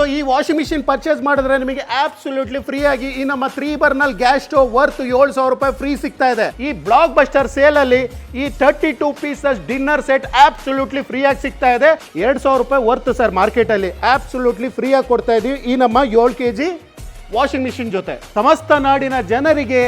So ಈ washing machine purchase ಮಾಡಿದ್ರೆ ನಿಮಗೆ ಆಬ್ಸಲ್ಯೂಟ್ಲಿ ಫ್ರೀ ಆಗಿ ಈ ನಮ್ಮ three burner gas stove worth ಏಳು ಸಾವಿರ ರೂಪಾಯಿ ಫ್ರೀ ಸಿಗ್ತಾ ಇದೆ. ಈ ಬ್ಲಾಕ್ ಬಸ್ಟರ್ ಸೇಲ್ ಅಲ್ಲಿ ಈ thirty two pieces dinner set absolutely free ಆಗಿ ಸಿಗ್ತಾ ಇದೆ. ಎರಡು ಸಾವಿರ ರೂಪಾಯಿ ವರ್ತ್ ಸರ್ ಮಾರ್ಕೆಟ್ ಅಲ್ಲಿ ಆಬ್ಸಲ್ಯೂಟ್ಲಿ ಫ್ರೀ ಆಗಿ ಕೊಡ್ತಾ ಇದೀವಿ ಈ ನಮ್ಮ ಏಳು ಕೆ ಜಿ ವಾಷಿಂಗ್ ಮಿಷಿನ್ ಜೊತೆ. ಸಮಸ್ತ ನಾಡಿನ ಜನರಿಗೆ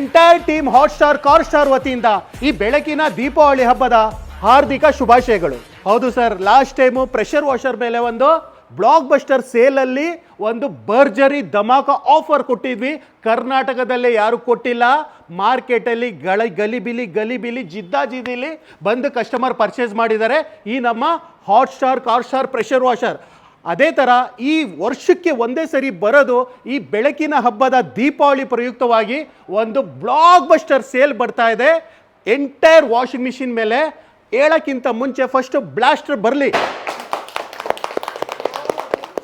entire team Hot Star Car Star ವತಿಯಿಂದ ಈ ಬೆಳಕಿನ ದೀಪಾವಳಿ ಹಬ್ಬದ ಹಾರ್ದಿಕ ಶುಭಾಶಯಗಳು. ಹೌದು sir last time pressure washer ಮೇಲೆ ಒಂದು ಬ್ಲಾಕ್ ಬಸ್ಟರ್ ಸೇಲಲ್ಲಿ ಒಂದು ಭರ್ಜರಿ ಧಮಾಕ ಆಫರ್ ಕೊಟ್ಟಿದ್ವಿ. ಕರ್ನಾಟಕದಲ್ಲೇ ಯಾರು ಕೊಟ್ಟಿಲ್ಲ. ಮಾರ್ಕೆಟಲ್ಲಿ ಗಳ, ಗಲಿಬಿಲಿ ಗಲಿಬಿಲಿ ಜಿದ್ದಾಜಿದ್ದಿಲಿ ಬಂದು ಕಸ್ಟಮರ್ ಪರ್ಚೇಸ್ ಮಾಡಿದ್ದಾರೆ. ಈ ನಮ್ಮ Hot Star Car Star pressure washer ಅದೇ ಥರ ಈ ವರ್ಷಕ್ಕೆ ಒಂದೇ ಸರಿ ಬರೋದು ಈ ಬೆಳಕಿನ ಹಬ್ಬದ ದೀಪಾವಳಿ ಪ್ರಯುಕ್ತವಾಗಿ ಒಂದು ಬ್ಲಾಕ್ ಬಸ್ಟರ್ ಸೇಲ್ ಬರ್ತಾ ಇದೆ. ಎಂಟೈರ್ ವಾಷಿಂಗ್ ಮಿಷಿನ್ ಮೇಲೆ ಹೇಳಕ್ಕಿಂತ ಮುಂಚೆ ಫಸ್ಟ್ ಬ್ಲಾಸ್ಟರ್ ಬರಲಿ.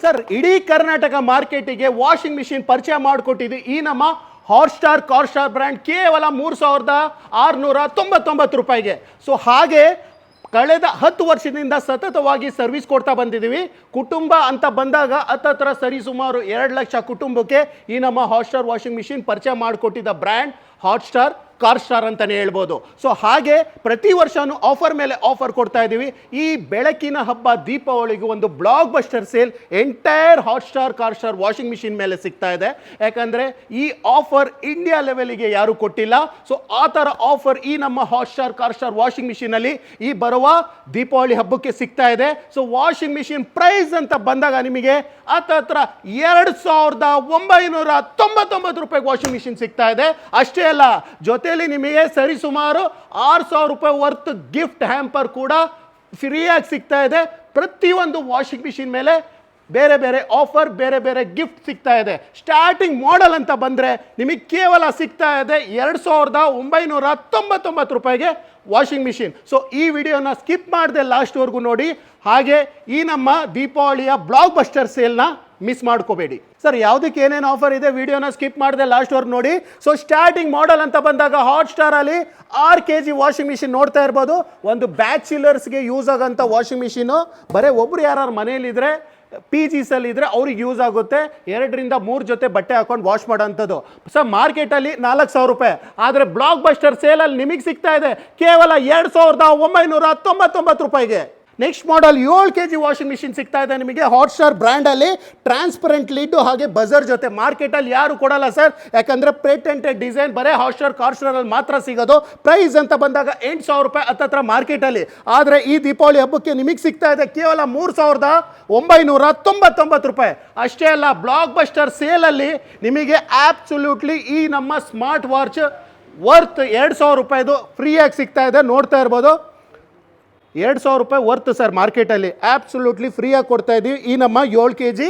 ಸರ್, ಇಡೀ ಕರ್ನಾಟಕ ಮಾರ್ಕೆಟಿಗೆ ವಾಷಿಂಗ್ ಮಿಷಿನ್ ಪರಿಚಯ ಮಾಡಿಕೊಟ್ಟಿದ್ದು ಈ ನಮ್ಮ Hot Star Car Star brand ಕೇವಲ ಮೂರು ಸಾವಿರದ ಆರುನೂರ ತೊಂಬತ್ತೊಂಬತ್ತು ರೂಪಾಯಿಗೆ. ಸೊ ಹಾಗೆ ಕಳೆದ ಹತ್ತು ವರ್ಷದಿಂದ ಸತತವಾಗಿ ಸರ್ವಿಸ್ ಕೊಡ್ತಾ ಬಂದಿದ್ದೀವಿ. ಕುಟುಂಬ ಅಂತ ಬಂದಾಗ ಹತ್ತತ್ರ ಸರಿ ಸುಮಾರು ಎರಡು ಲಕ್ಷ ಕುಟುಂಬಕ್ಕೆ ಈ ನಮ್ಮ ಹಾಟ್ ಸ್ಟಾರ್ ವಾಷಿಂಗ್ ಮಿಷಿನ್ ಪರಿಚಯ ಮಾಡಿಕೊಟ್ಟಿದ್ದ brand Hot Star Car Star ಅಂತಲೇ ಹೇಳ್ಬೋದು. ಸೊ ಹಾಗೆ ಪ್ರತಿ ವರ್ಷನೂ ಆಫರ್ ಮೇಲೆ ಆಫರ್ ಕೊಡ್ತಾ ಇದ್ದೀವಿ. ಈ ಬೆಳಕಿನ ಹಬ್ಬ ದೀಪಾವಳಿಗೂ ಒಂದು block buster sale entire Hot Star Car Star washing machine ಮೇಲೆ ಸಿಗ್ತಾ ಇದೆ. ಯಾಕಂದರೆ ಈ ಆಫರ್ ಇಂಡಿಯಾ ಲೆವೆಲಿಗೆ ಯಾರೂ ಕೊಟ್ಟಿಲ್ಲ. ಸೊ ಆ ಥರ ಆಫರ್ ಈ ನಮ್ಮ Hot Star Car Star washing ಮಿಷಿನಲ್ಲಿ ಈ ಬರುವ ದೀಪಾವಳಿ ಹಬ್ಬಕ್ಕೆ ಸಿಗ್ತಾ ಇದೆ. ಸೊ ವಾಷಿಂಗ್ ಮಿಷಿನ್ ಪ್ರೈಸ್ ಅಂತ ಬಂದಾಗ ನಿಮಗೆ ಹತ್ತತ್ರ ಎರಡು ಸಾವಿರದ ಒಂಬೈನೂರ ತೊಂಬತ್ತೊಂಬತ್ತು ರೂಪಾಯಿಗೆ ವಾಷಿಂಗ್ ಮಿಷಿನ್ ಸಿಗ್ತಾ ಇದೆ. ಅಷ್ಟೇ ಅಲ್ಲ ಜೊತೆಯಲ್ಲಿ ನಿಮಗೆ ಸರಿಸುಮಾರು ಆರು ಸಾವಿರ ರೂಪಾಯಿ ವರ್ತ್ ಗಿಫ್ಟ್ ಹ್ಯಾಂಪರ್ ಕೂಡ ಫ್ರೀಯಾಗಿ ಸಿಗ್ತಾ ಇದೆ. ಪ್ರತಿಯೊಂದು ವಾಷಿಂಗ್ ಮಿಷಿನ್ ಮೇಲೆ ಬೇರೆ ಬೇರೆ ಆಫರ್ ಬೇರೆ ಬೇರೆ ಗಿಫ್ಟ್ ಸಿಗ್ತಾ ಇದೆ. ಸ್ಟಾರ್ಟಿಂಗ್ ಮಾಡೆಲ್ ಅಂತ ಬಂದರೆ ನಿಮಗೆ ಕೇವಲ ಸಿಗ್ತಾ ಇದೆ ಎರಡು ಸಾವಿರದ ಒಂಬೈನೂರ ತೊಂಬತ್ತೊಂಬತ್ತು ರೂಪಾಯಿಗೆ ವಾಷಿಂಗ್ ಮಿಷಿನ್ ಸೊ ಈ ವಿಡಿಯೋನ ಸ್ಕಿಪ್ ಮಾಡದೆ ಲಾಸ್ಟ್ವರೆಗೂ ನೋಡಿ. ಹಾಗೆ ಈ ನಮ್ಮ ದೀಪಾವಳಿಯ ಬ್ಲಾಕ್ ಬಸ್ಟರ್ ಸೇಲ್ನ ಮಿಸ್ ಮಾಡ್ಕೋಬೇಡಿ. ಸರ್, ಯಾವುದಕ್ಕೆ ಏನೇನು ಆಫರ್ ಇದೆ ವಿಡಿಯೋನ ಸ್ಕಿಪ್ ಮಾಡದೆ ಲಾಸ್ಟ್ವರೆಗೆ ನೋಡಿ. ಸೊ ಸ್ಟಾರ್ಟಿಂಗ್ ಮಾಡೆಲ್ ಅಂತ ಬಂದಾಗ ಹಾಟ್ ಸ್ಟಾರಲ್ಲಿ ಆರು ಕೆ ಜಿ ವಾಷಿಂಗ್ ಮಿಷಿನ್ ನೋಡ್ತಾ ಇರ್ಬೋದು. ಒಂದು ಬ್ಯಾಚುಲರ್ಸ್ಗೆ ಯೂಸ್ ಆಗೋಂಥ ವಾಷಿಂಗ್ ಮಿಷಿನು ಬರೀ ಒಬ್ರು ಯಾರು ಮನೇಲಿದ್ರೆ ಪಿ ಜಿಸಲ್ಲಿ ಇದ್ರೆ ಅವ್ರಿಗೆ ಯೂಸ್ ಆಗುತ್ತೆ. ಎರಡರಿಂದ ಮೂರು ಜೊತೆ ಬಟ್ಟೆ ಹಾಕೊಂಡು ವಾಶ್ ಮಾಡೋಂಥದ್ದು. ಸರ್ ಮಾರ್ಕೆಟಲ್ಲಿ ನಾಲ್ಕು ಸಾವಿರ ರೂಪಾಯಿ. ಆದರೆ ಬ್ಲಾಕ್ ಬಸ್ಟರ್ ಸೇಲಲ್ಲಿ ನಿಮಗೆ ಸಿಗ್ತಾ ಇದೆ. ಕೇವಲ ಎರಡು ಸಾವಿರದ ಒಂಬೈನೂರ ತೊಂಬತ್ತೊಂಬತ್ತು ರೂಪಾಯಿಗೆ. ನೆಕ್ಸ್ಟ್ ಮಾಡೆಲ್ ಏಳು ಕೆ ಜಿ ವಾಷಿಂಗ್ ಮಿಷಿನ್ ಸಿಗ್ತಾ ಇದೆ ನಿಮಗೆ. ಹಾಟ್ ಸ್ಟಾರ್ ಬ್ರ್ಯಾಂಡಲ್ಲಿ ಟ್ರಾನ್ಸ್ಪರೆಂಟ್ ಲಿಡ್ ಹಾಗೆ ಬಜರ್ ಜೊತೆ ಮಾರ್ಕೆಟಲ್ಲಿ ಯಾರು ಕೊಡಲ್ಲ ಸರ್ ಯಾಕಂದರೆ ಪೇಟೆಂಟೆಡ್ ಡಿಸೈನ್ ಬರೀ ಹಾಟ್ ಸ್ಟಾರ್ ಕಾರ್ ಸ್ಟಾರಲ್ಲಿ ಮಾತ್ರ ಸಿಗೋದು. ಪ್ರೈಸ್ ಅಂತ ಬಂದಾಗ ಎಂಟು ಸಾವಿರ ರೂಪಾಯಿ ಹತ್ತತ್ರ ಮಾರ್ಕೆಟಲ್ಲಿ ಆದರೆ ಈ ದೀಪಾವಳಿ ಹಬ್ಬಕ್ಕೆ ನಿಮಗೆ ಸಿಗ್ತಾ ಇದೆ ಕೇವಲ ಮೂರು ಸಾವಿರದ ಒಂಬೈನೂರ ತೊಂಬತ್ತೊಂಬತ್ತು ರೂಪಾಯಿ. ಅಷ್ಟೇ ಅಲ್ಲ ಬ್ಲಾಕ್ ಬಸ್ಟರ್ ಸೇಲಲ್ಲಿ ನಿಮಗೆ ಆ್ಯಪ್ಸುಲ್ಯೂಟ್ಲಿ ಈ ನಮ್ಮ ಸ್ಮಾರ್ಟ್ ವಾಚ್ ವರ್ತ್ ಎರಡು ಸಾವಿರ ರೂಪಾಯಿದು ಫ್ರೀಯಾಗಿ ಸಿಗ್ತಾ ಇದೆ. ನೋಡ್ತಾ ಇರ್ಬೋದು. ಎರಡು ಸಾವಿರ ರೂಪಾಯಿ ವರ್ತ್ ಸರ್ ಮಾರ್ಕೆಟಲ್ಲಿ ಆ್ಯಪ್ಸುಲೂಟ್ಲಿ ಫ್ರೀಯಾಗಿ ಕೊಡ್ತಾ ಇದ್ದೀವಿ ಈ ನಮ್ಮ ಏಳು ಕೆ ಜಿ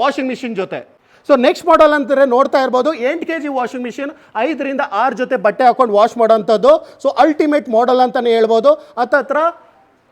ವಾಷಿಂಗ್ ಮಿಷಿನ್ ಜೊತೆ. ಸೊ ನೆಕ್ಸ್ಟ್ ಮಾಡೆಲ್ ಅಂತಾರೆ ನೋಡ್ತಾ ಇರ್ಬೋದು. ಎಂಟು ಕೆ ಜಿ ವಾಷಿಂಗ್ ಮಿಷಿನ್ ಐದರಿಂದ ಆರು ಜೊತೆ ಬಟ್ಟೆ ಹಾಕೊಂಡು ವಾಶ್ ಮಾಡೋಂಥದ್ದು. ಸೊ ಅಲ್ಟಿಮೇಟ್ ಮಾಡೆಲ್ ಅಂತಲೇ ಹೇಳ್ಬೋದು. ಹತ್ತತ್ರ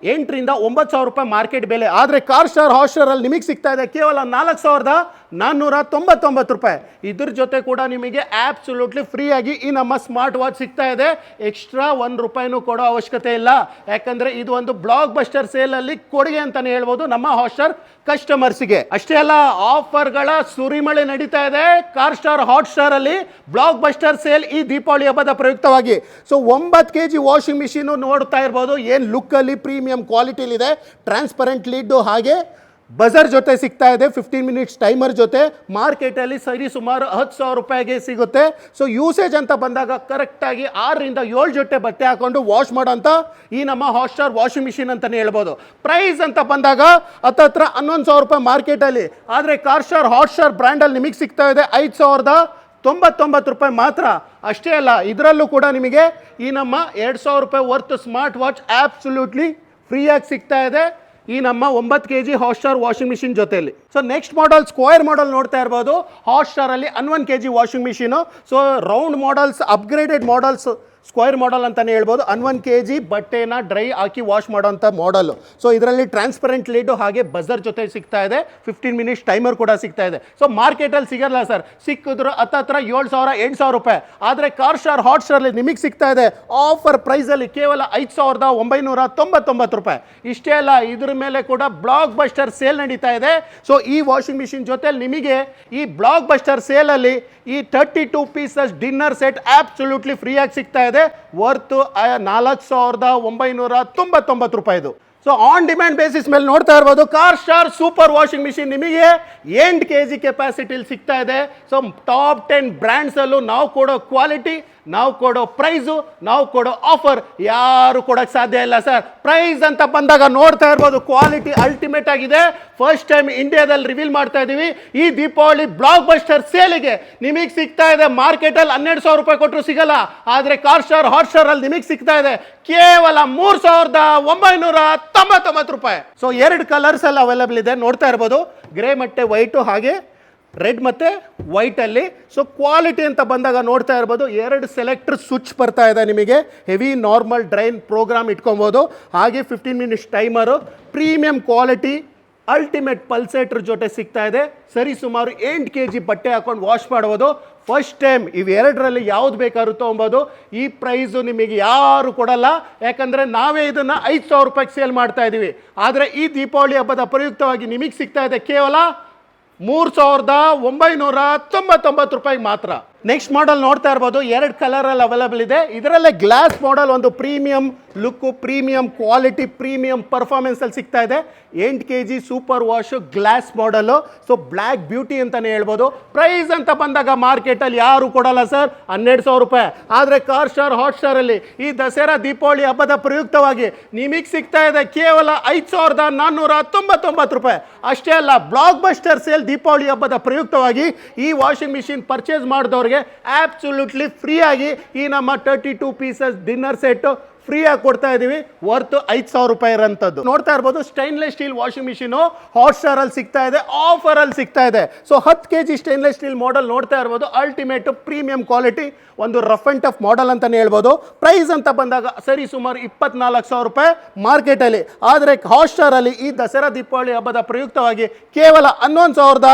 ಎಂಟರಿಂದ ಒಂಬತ್ತು ಸಾವಿರ ರೂಪಾಯಿ ಮಾರ್ಕೆಟ್ ಬೆಲೆ. ಆದರೆ ಕಾರ್ ಸ್ಟಾರ್ ಹಾಸ್ಟರಲ್ಲಿ ನಿಮಗೆ ಸಿಗ್ತಾ ಇದೆ. ಕೇವಲ ನಾಲ್ಕು ಸಾವಿರದ ನಾನ್ನೂರ ತೊಂಬತ್ತೊಂಬತ್ತು ರೂಪಾಯಿ. ಇದ್ರ ಜೊತೆ ಕೂಡ ನಿಮಗೆ ಆ್ಯಪ್ಸುಲೂಟ್ಲಿ ಫ್ರೀಯಾಗಿ ಈ ನಮ್ಮ ಸ್ಮಾರ್ಟ್ ವಾಚ್ ಸಿಗ್ತಾ ಇದೆ. ಎಕ್ಸ್ಟ್ರಾ ಒಂದು ರೂಪಾಯಿನೂ ಕೊಡೋ ಅವಶ್ಯಕತೆ ಇಲ್ಲ. ಯಾಕಂದರೆ ಇದು ಒಂದು ಬ್ಲಾಕ್ ಬಸ್ಟರ್ ಸೇಲಲ್ಲಿ ಕೊಡುಗೆ ಅಂತಲೇ ಹೇಳ್ಬೋದು ನಮ್ಮ ಹಾಸ್ಟರ್ ಕಸ್ಟಮರ್ಸಿಗೆ ಅಷ್ಟೇ ಅಲ್ಲ ಆಫರ್ಗಳ ಸುರಿಮಳೆ ನಡೀತಾ ಇದೆ. ಕಾರ್ ಸ್ಟಾರ್ ಹಾಟ್ ಸ್ಟಾರಲ್ಲಿ ಬ್ಲಾಕ್ ಬಸ್ಟರ್ ಸೇಲ್ ಈ ದೀಪಾವಳಿ ಹಬ್ಬದ ಪ್ರಯುಕ್ತವಾಗಿ. ಸೊ ಒಂಬತ್ತು ಕೆ ಜಿ ವಾಷಿಂಗ್ ಮಿಷಿನು ನೋಡ್ತಾ ಇರ್ಬೋದು. ಏನು ಲುಕ್ಕಲ್ಲಿ ಪ್ರೀಮಿಯಂ ಕ್ವಾಲಿಟಿಲಿದೆ ಟ್ರಾನ್ಸ್ಪರೆಂಟ್ ಲೀಡು ಹಾಗೆ ಬಜರ್ ಜೊತೆ ಸಿಗ್ತಾ ಇದೆ ಫಿಫ್ಟೀನ್ ಮಿನಿಟ್ಸ್ ಟೈಮರ್ ಜೊತೆ. ಮಾರ್ಕೆಟಲ್ಲಿ ಸರಿ ಸುಮಾರು ಹತ್ತು ಸಾವಿರ ರೂಪಾಯಿಗೆ ಸಿಗುತ್ತೆ. ಸೊ ಯೂಸೇಜ್ ಅಂತ ಬಂದಾಗ ಕರೆಕ್ಟಾಗಿ ಆರರಿಂದ ಏಳು ಜೊತೆ ಬಟ್ಟೆ ಹಾಕೊಂಡು ವಾಶ್ ಮಾಡೋಂಥ ಈ ನಮ್ಮ ಹಾಟ್ಸ್ಟಾರ್ ವಾಷಿಂಗ್ ಮಿಷಿನ್ ಅಂತಲೇ ಹೇಳ್ಬೋದು. ಪ್ರೈಸ್ ಅಂತ ಬಂದಾಗ ಹತ್ರ ಹನ್ನೊಂದು ಸಾವಿರ ರೂಪಾಯಿ ಮಾರ್ಕೆಟಲ್ಲಿ ಆದರೆ ಕಾರ್ ಸ್ಟಾರ್ ಹಾಟ್ ಸ್ಟಾರ್ ಬ್ರ್ಯಾಂಡಲ್ಲಿ ನಿಮಗೆ ಸಿಗ್ತಾ ಇದೆ ಐದು ಸಾವಿರದ ತೊಂಬತ್ತೊಂಬತ್ತು ರೂಪಾಯಿ ಮಾತ್ರ. ಅಷ್ಟೇ ಅಲ್ಲ, ಇದರಲ್ಲೂ ಕೂಡ ನಿಮಗೆ ಈ ನಮ್ಮ ಎರಡು ಸಾವಿರ ರೂಪಾಯಿ ವರ್ತ್ ಸ್ಮಾರ್ಟ್ ವಾಚ್ ಆ್ಯಪ್ಸುಲ್ಯೂಟ್ಲಿ ಫ್ರೀಯಾಗಿ ಸಿಗ್ತಾ ಇದೆ. ಈ ನಮ್ಮ ಒಂಬತ್ತು K G Hot Star washing machine ಜೊತೆಯಲ್ಲಿ. So next model square model ನೋಡ್ತಾ ಇರ್ಬೋದು. ಹಾಟ್ಸ್ಟಾರಲ್ಲಿ one K G washing machine. So round models upgraded models square model ಅಂತಲೇ ಹೇಳ್ಬೋದು. ಅನ್ ಒನ್ ಕೆ ಜಿ ಬಟ್ಟೆನ ಡ್ರೈ ಹಾಕಿ ವಾಶ್ ಮಾಡೋಂಥ ಮಾಡಲ್ ಸೊ ಇದರಲ್ಲಿ transparent lid ಹಾಗೆ ಬಜರ್ ಜೊತೆ ಸಿಗ್ತಾ ಇದೆ. ಫಿಫ್ಟೀನ್ ಮಿನಿಟ್ಸ್ ಟೈಮರ್ ಕೂಡ ಸಿಗ್ತಾ ಇದೆ. ಸೊ ಮಾರ್ಕೆಟಲ್ಲಿ ಸಿಗಲ್ಲ ಸರ್. ಸಿಕ್ಕಿದ್ರು ಹತ್ತತ್ರ ಏಳು ಸಾವಿರ, ಎಂಟು ಸಾವಿರ ರೂಪಾಯಿ. ಆದರೆ ಕಾರ್ ಸ್ಟಾರ್ ಹಾಟ್ ಸ್ಟಾರಲ್ಲಿ ನಿಮಗೆ ಸಿಗ್ತಾ ಇದೆ. ಆಫರ್ ಪ್ರೈಸಲ್ಲಿ ಕೇವಲ ಐದು ಸಾವಿರದ ಒಂಬೈನೂರ ತೊಂಬತ್ತೊಂಬತ್ತು ರೂಪಾಯಿ. ಇಷ್ಟೇ ಅಲ್ಲ, ಇದ್ರ ಮೇಲೆ ಕೂಡ ಬ್ಲಾಕ್ ಬಸ್ಟರ್ ಸೇಲ್ ನಡೀತಾ ಇದೆ. ಸೊ ಈ ವಾಷಿಂಗ್ ಮಿಷಿನ್ ಜೊತೆಲಿ ನಿಮಗೆ ಈ ಬ್ಲಾಕ್ ಬಸ್ಟರ್ ಸೇಲಲ್ಲಿ ಈ thirty two pieces dinner set absolutely ಫ್ರೀಯಾಗಿ ಸಿಗ್ತಾ ಇದೆ. ವರ್ತು ನಾಲ್ಕು ಸಾವಿರದ ಒಂಬೈನೂರ ತೊಂಬತ್ತೊಂಬತ್ತು ರೂಪಾಯಿದು ಸೊ ಆನ್ ಡಿಮ್ಯಾಂಡ್ ಬೇಸಿಸ್ ಮೇಲೆ ನೋಡ್ತಾ ಇರ್ಬೋದು Car Star super washing machine ನಿಮಗೆ ಎಂಟು ಕೆ ಜಿ ಕೆಪಾಸಿಟಿಲಿ ಸಿಗ್ತಾ ಇದೆ. ಸೊ ಟಾಪ್ ಟೆನ್ ಬ್ರ್ಯಾಂಡ್ಸಲ್ಲೂ ನಾವು ಕೊಡೋ ಕ್ವಾಲಿಟಿ ನಾವು ಕೊಡೋ ಪ್ರೈಸು, ನಾವು ಕೊಡೋ ಆಫರ್ ಯಾರು ಕೊಡೋಕ್ಕೆ ಸಾಧ್ಯ ಇಲ್ಲ, ಸರ್. ಪ್ರೈಸ್ ಅಂತ ಬಂದಾಗ ನೋಡ್ತಾ ಇರ್ಬೋದು, ಕ್ವಾಲಿಟಿ ಅಲ್ಟಿಮೇಟ್ ಆಗಿದೆ. ಫಸ್ಟ್ ಟೈಮ್ ಇಂಡಿಯಾದಲ್ಲಿ ರಿವೀಲ್ ಮಾಡ್ತಾ ಇದ್ದೀವಿ ಈ ದೀಪಾವಳಿ ಬ್ಲಾಕ್ ಬಸ್ಟರ್ ಸೇಲಿಗೆ ನಿಮಗೆ ಸಿಗ್ತಾ ಇದೆ. ಮಾರ್ಕೆಟಲ್ಲಿ ಹನ್ನೆರಡು ಸಾವಿರ ರೂಪಾಯಿ ಕೊಟ್ಟರು ಸಿಗಲ್ಲ. ಆದರೆ ಕಾರ್ ಸ್ಟಾರ್ ಹಾಟ್ ಸ್ಟಾರಲ್ಲಿ ನಿಮಗೆ ಸಿಗ್ತಾ ಇದೆ. ಕೇವಲ ಮೂರು ಸಾವಿರದ ಒಂಬೈನೂರ ತೊಂಬತ್ತೊಂಬತ್ತು ರೂಪಾಯಿ. ಸೊ ಎರಡು ಕಲರ್ಸ್ ಎಲ್ಲ ಅವೈಲೇಬಲ್ ಇದೆ. ನೋಡ್ತಾ ಇರ್ಬೋದು. ಗ್ರೇ ಮತ್ತೆ ವೈಟು ಹಾಗೆ ರೆಡ್ ಮತ್ತು ವೈಟಲ್ಲಿ ಸೊ ಕ್ವಾಲಿಟಿ ಅಂತ ಬಂದಾಗ ನೋಡ್ತಾ ಇರ್ಬೋದು, ಎರಡು ಸೆಲೆಕ್ಟರ್ ಸ್ವಿಚ್ ಬರ್ತಾ ಇದೆ ನಿಮಗೆ. ಹೆವಿ ನಾರ್ಮಲ್ ಡ್ರೈನ್ ಪ್ರೋಗ್ರಾಮ್ ಇಟ್ಕೊಬೋದು. ಹಾಗೆ fifteen minutes timer premium quality ultimate pulsator ಜೊತೆ ಸಿಗ್ತಾ ಇದೆ. ಸರಿ, ಸುಮಾರು ಎಂಟು ಕೆ ಜಿ ಬಟ್ಟೆ ಹಾಕೊಂಡು ವಾಶ್ ಮಾಡ್ಬೋದು. ಫಸ್ಟ್ ಟೈಮ್ ಇವೆರಡರಲ್ಲಿ ಯಾವ್ದು ಬೇಕಾದ್ರೂ ತೊಗೊಬೋದು. ಈ ಪ್ರೈಸು ನಿಮಗೆ ಯಾರು ಕೊಡಲ್ಲ. ಯಾಕಂದರೆ ನಾವೇ ಇದನ್ನು ಐದು ಸಾವಿರ ರೂಪಾಯಿಗೆ ಸೇಲ್ ಮಾಡ್ತಾ ಇದ್ದೀವಿ ಆದರೆ ಈ ದೀಪಾವಳಿ ಹಬ್ಬದ ಪ್ರಯುಕ್ತವಾಗಿ ನಿಮಗೆ ಸಿಗ್ತಾ ಇದೆ ಕೇವಲ ಮೂರು ಸಾವಿರದ ಒಂಬೈನೂರ ತೊಂಬತ್ತೊಂಬತ್ತು ರೂಪಾಯಿಗೆ ಮಾತ್ರ. ನೆಕ್ಸ್ಟ್ ಮಾಡೆಲ್ ನೋಡ್ತಾ ಇರ್ಬೋದು. ಎರಡು ಕಲರಲ್ಲಿ ಅವೈಲೇಬಲ್ ಇದೆ. ಇದರಲ್ಲೇ ಗ್ಲಾಸ್ ಮಾಡೆಲ್ ಒಂದು premium look premium quality premium ಪರ್ಫಾರ್ಮೆನ್ಸಲ್ಲಿ ಸಿಗ್ತಾ ಇದೆ. ಎಂಟು K G super wash glass model so black beauty ಅಂತಲೇ ಹೇಳ್ಬೋದು. ಪ್ರೈಸ್ ಅಂತ ಬಂದಾಗ ಮಾರ್ಕೆಟಲ್ಲಿ ಯಾರು ಕೊಡಲ್ಲ ಸರ್ ಹನ್ನೆರಡು ಸಾವಿರ ರೂಪಾಯಿ. ಆದರೆ ಕಾರ್ ಸ್ಟಾರ್ ಹಾಟ್ ಸ್ಟಾರಲ್ಲಿ ಈ ದಸರಾ, ದೀಪಾವಳಿ ಹಬ್ಬದ ಪ್ರಯುಕ್ತವಾಗಿ ನಿಮಗೆ ಸಿಗ್ತಾ ಇದೆ ಕೇವಲ ಐದು ಸಾವಿರದ ನಾನ್ನೂರ ತೊಂಬತ್ತೊಂಬತ್ತು ರೂಪಾಯಿ. ಅಷ್ಟೇ ಅಲ್ಲ ಬ್ಲಾಕ್ ಬಸ್ಟರ್ ಸೇಲ್ ದೀಪಾವಳಿ ಹಬ್ಬದ ಪ್ರಯುಕ್ತವಾಗಿ ಈ ವಾಷಿಂಗ್ ಮಿಷಿನ್ ಪರ್ಚೇಸ್ ಮಾಡಿದವ್ರಿಗೆ ಆ್ಯಬ್ಸಲ್ಯೂಟ್ಲಿ ಫ್ರೀಯಾಗಿ ಈ ನಮ್ಮ thirty two pieces dinner set ಫ್ರೀಯಾಗಿ ಕೊಡ್ತಾ ಇದ್ದೀವಿ ವರ್ತು ಐದು ಸಾವಿರ ರೂಪಾಯಿ ಇರೋಂಥದ್ದು. ನೋಡ್ತಾ ಇರ್ಬೋದು stainless steel washing machine Hot ಸ್ಟಾರಲ್ಲಿ ಸಿಗ್ತಾ ಇದೆ ಆಫರಲ್ಲಿ ಸಿಗ್ತಾ ಇದೆ. ಸೊ ಹತ್ತು K G stainless steel model ನೋಡ್ತಾ ಇರ್ಬೋದು ಅಲ್ಟಿಮೇಟ್ ಪ್ರೀಮಿಯಂ ಕ್ವಾಲಿಟಿ ಒಂದು ರಫ್ ಆ್ಯಂಡ್ ಟಫ್ ಮಾಡಲ್ ಅಂತಲೇ ಹೇಳ್ಬೋದು. ಪ್ರೈಸ್ ಅಂತ ಬಂದಾಗ ಸರಿ ಸುಮಾರು ಇಪ್ಪತ್ನಾಲ್ಕು ಸಾವಿರ ರೂಪಾಯಿ ಮಾರ್ಕೆಟಲ್ಲಿ ಆದರೆ ಹಾಟ್ ಸ್ಟಾರಲ್ಲಿ ಈ ದಸರಾ, ದೀಪಾವಳಿ ಹಬ್ಬದ ಪ್ರಯುಕ್ತವಾಗಿ ಕೇವಲ ಹನ್ನೊಂದು ಸಾವಿರದ